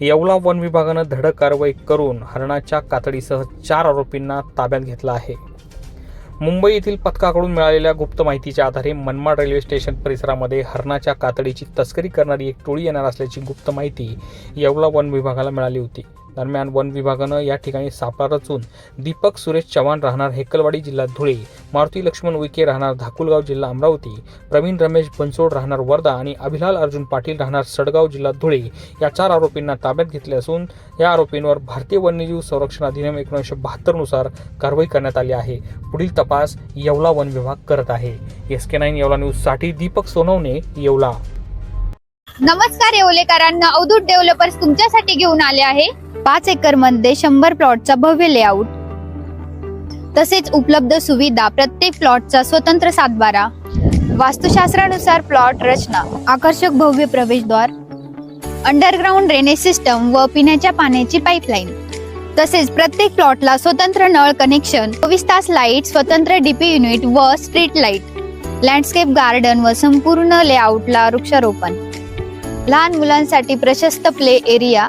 Yeola one विभागानं धडक कारवाई करून हरणाच्या कातडीसह चार आरोपींना ताब्यात घेतलं आहे. मुंबई येथील पथकाकडून मिळालेल्या गुप्त माहितीच्या आधारे मनमाड रेल्वे स्टेशन परिसरामध्ये हरणाच्या कातडीची तस्करी करणारी एक टोळी येणार असल्याची गुप्त माहिती येवला वन विभागाला मिळाली होती. दरम्यान वन विभागानं या ठिकाणी सापळा रचून दीपक सुरेश चव्हाण राहणार हेकलवाडी जिल्हा धुळे मारुती लक्ष्मण उईके राहणार धाकुलगाव जिल्हा अमरावती प्रवीण रमेश बनसोड राहणार वर्धा आणि अभिलाल अर्जुन पाटील राहणार सडगाव जिल्हा धुळे या चार आरोपींना ताब्यात घेतले असून या आरोपींवर भारतीय वन्यजीव संरक्षण अधिनियम एकोणीसशे बहात्तरनुसार कारवाई करण्यात आली आहे. पुढील तपास येवला वन विभाग करत आहे. एस के नाईन येवला न्यूजसाठी दीपक सोनवणे येवला. नमस्कार येवलेकरांना अवधूत डेव्हलपर्स तुमच्यासाठी घेऊन आले आहे. पाच एकरमध्ये शंभर प्लॉटचा भव्य लेआउट. तसेच उपलब्ध सुविधा प्रत्येक प्लॉटचा स्वतंत्र सातबारा. वास्तुशास्त्रानुसार प्लॉट रचना आकर्षक भव्य प्रवेशद्वार अंडरग्राउंड ड्रेनेज सिस्टम व पिण्याच्या पाण्याची पाईपलाईन तसेच प्रत्येक प्लॉटला स्वतंत्र नळ कनेक्शन चोवीस तास लाइट स्वतंत्र डीपी युनिट व स्ट्रीट लाइट लँडस्केप गार्डन व संपूर्ण लेआउटला वृक्षारोपण. लहान मुलांसाठी प्रशस्त प्ले एरिया